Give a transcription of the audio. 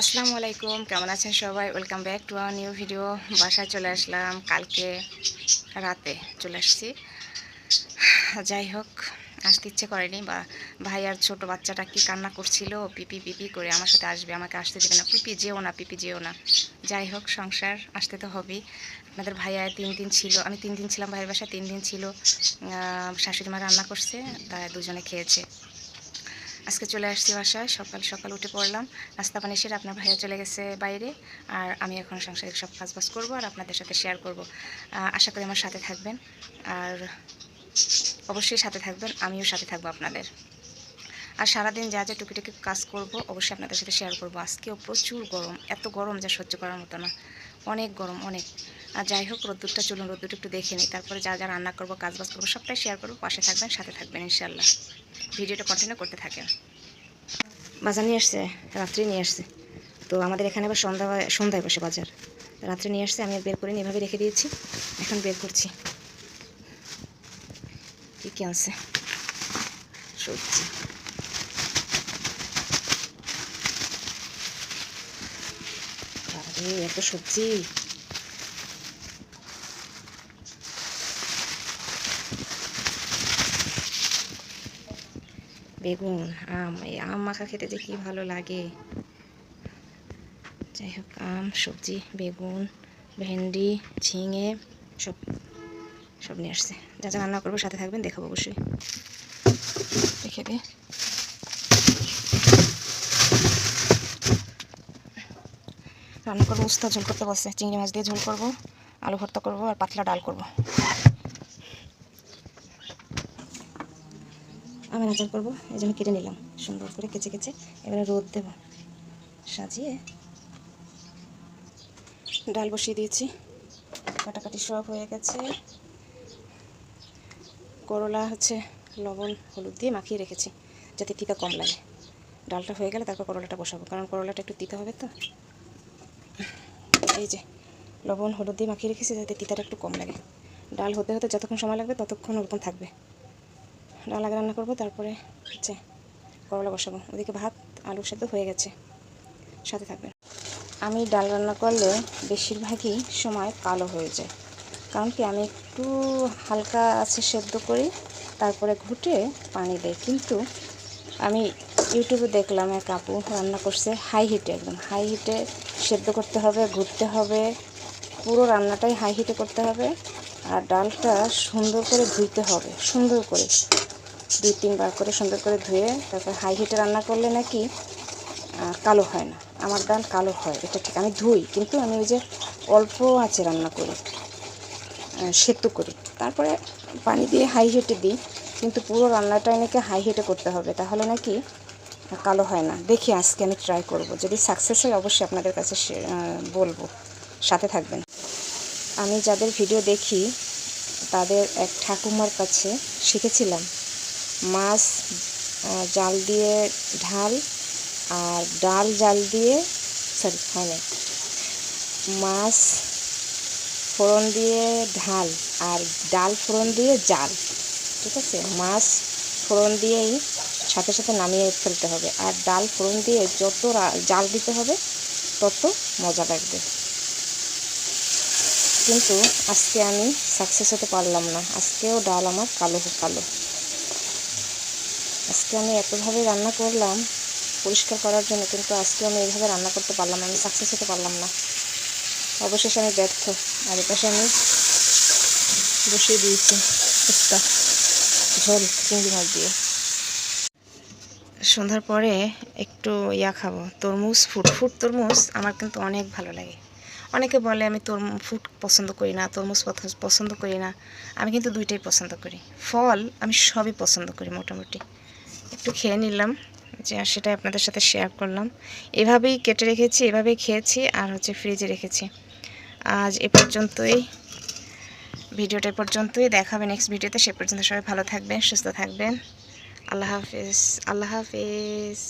আসসালামু আলাইকুম কেমন আছেন সবাই? Welcome back to our new video বাসায় চলে আসলাম, কালকে রাতে চলে আসছি। যাই হোক, আসতে ইচ্ছে করেনি, বা ভাই আর ছোটো বাচ্চাটা কি কান্না করছিল, পিপি পিপি করে আমার সাথে আসবে, আমাকে আসতে দেবে না। পিপি যেও না, পিপি যেও না। যাই হোক, সংসার, আসতে তো হবেই। আপনাদের ভাইয়া তিন দিন ছিল, আমি তিন দিন ছিলাম ভাইয়ের বাসায়, তিন দিন ছিল। শাশুড়ি মা রান্না করছে, তারা দুজনে খেয়েছে। আজকে চলে আসছি বাসায়। সকাল সকাল উঠে পড়লাম। নাস্তা পানি সেরে আপনার ভাইয়া চলে গেছে বাইরে। আর আমি এখন সাংসারিক সব কাজ বাজ করব আর আপনাদের সাথে শেয়ার করব। আশা করি আমার সাথে থাকবেন। আর অবশ্যই সাথে থাকবেন। আমিও সাথে থাকব আপনাদের। আর সারাদিন যা যা টুকিটুকি কাজ করব, অবশ্যই আপনাদের সাথে শেয়ার করব। আজকেও প্রচুর গরম। এত গরম যা সহ্য করার মতো না। অনেক গরম, অনেক। আর যাই হোক, রোদ্দুরটা চলুন, রোদ্দুরটা একটু দেখে নিই। তারপরে যা যা রান্না করব কাজ বাজ করব, সবটাই শেয়ার করব। পাশে থাকবেন, সাথে থাকবেন ইনশাল্লাহ ভিডিওটা কন্টিনিউ করতে থাকেন। বাজার নিয়ে আসছে, রাত্রে নিয়ে আসছে। তো আমাদের এখানে আবার সন্ধ্যা সন্ধ্যায় বসে বাজার। রাত্রে নিয়ে আসছে, আমি বের করে এভাবে রেখে দিয়েছি। এখন বের করছি। কী কী আনছে? সবজি। আরে এত সবজি। বেগুন, আম, এই আম মাখা খেতে যে কী ভালো লাগে। যাই হোক, আম, সবজি, বেগুন, ভেন্ডি, ঝিঙে, সব সব নিয়ে আসছে। যা যা রান্না করব সাথে থাকবেন, দেখাবো অবশ্যই। দেখে রান্না করব, উস্তা ঝোল করতে বসে চিংড়ি মাছ দিয়ে ঝোল করব, আলু ভর্তা করব আর পাতলা ডাল করব। আমি আচার করব, এই জন্য কেটে নিলাম সুন্দর করে কেচে কেচে। এবারে রোদ দেব, সাজিয়ে ডাল বসিয়ে দিয়েছি। কাটাকাটি সব হয়ে গেছে। করলা হচ্ছে লবণ, হলুদ দিয়ে মাখিয়ে রেখেছি, যাতে তিতা কম লাগে। ডালটা হয়ে গেলে তারপর করলাটা বসাবো, কারণ করলাটা একটু তিতা হবে তো। এই যে, লবণ, হলুদ দিয়ে মাখিয়ে রেখেছি যাতে তিতাটা একটু কম লাগে। ডাল হতে হতে যতক্ষণ সময় লাগবে ততক্ষণ ওরকম থাকবে। ডাল আগে রান্না করব, তারপরে হচ্ছে করলা বসাবো। ওদিকে ভাত, আলু সেদ্ধ হয়ে গেছে। সাথে থাকবেন। আমি ডাল রান্না করলে বেশিরভাগই সময় কালো হয়ে যায়। কারণ কি, আমি একটু হালকা আছে সেদ্ধ করি, তারপরে ঘুটে পানি দেয় কিন্তু আমি ইউটিউবে দেখলাম এক আপু রান্না করছে হাই হিটে একদম হাই হিটে সেদ্ধ করতে হবে, ঘুরতে হবে, পুরো রান্নাটাই হাই হিটে করতে হবে আর ডালটা সুন্দর করে ধুইতে হবে, সুন্দর করে। দুই, তিনবার করে সুন্দর করে ধুয়ে তারপর হাই হিটে রান্না করলে নাকি কালো হয় না। আমার ডাল কালো হয়, এটা ঠিক আমি ধুই, কিন্তু আমি ওই যে অল্প আছে রান্না করি সেদ্ধ করি। তারপরে পানি দিয়ে হাই হিটে দিই, কিন্তু পুরো রান্নাটাই নাকি হাই হিটে করতে হবে, তাহলে নাকি কালো হয় না। দেখি আজকে আমি ট্রাই করব। যদি সাকসেস হয়, অবশ্যই আপনাদের কাছে বলব। সাথে থাকবেন। আমি যাদের ভিডিও দেখি, তাদের এক ঠাকুমার কাছে শিখেছিলাম মাছ জাল দিয়ে ঢাল আর ডাল জাল দিয়ে সরি হয় মাছ ফোড়ন দিয়ে ঢাল আর ডাল ফোড়ন দিয়ে জাল। ঠিক আছে? মাছ ফোড়ন দিয়েই সাথে সাথে নামিয়ে ফেলতে হবে। আর ডাল ফোড়ন দিয়ে যত জাল দিতে হবে, তত মজা লাগবে। কিন্তু আজকে আমি সাকসেস হতে পারলাম না। আজকেও ডাল আমার কালো কালো। আজকে আমি এতভাবে রান্না করলাম, পরিষ্কার করার জন্য, কিন্তু আজকে আমি এইভাবে রান্না করতে পারলাম আমি সাকসেস হতে পারলাম না। অবশেষে আমি ব্যর্থ। আর এপাশে আমি বসিয়ে দিয়েছি একটা ঝোল চিংড়ি মাছ দিয়ে। সন্ধ্যার পরে একটু ইয়া খাব। তরমুজ, ফুট ফুট তরমুজ আমার কিন্তু অনেক ভালো লাগে। অনেকে বলে আমি তরমু, ফুট পছন্দ করি না, তরমুজ পছন্দ করি না। আমি কিন্তু দুইটাই পছন্দ করি। ফল আমি সবই পছন্দ করি মোটামুটি। একটু খেয়ে নিলাম, যে সেটাই আপনাদের সাথে শেয়ার করলাম। এভাবেই কেটে রেখেছি, এভাবেই খেয়েছি আর হচ্ছে ফ্রিজে রেখেছি। আজ এ পর্যন্তই। ভিডিওটা পর্যন্তই। দেখাবে নেক্সট ভিডিওতে সে পর্যন্ত সবাই ভালো থাকবেন, সুস্থ থাকবেন। আল্লাহ হাফিজ আল্লাহ হাফিজ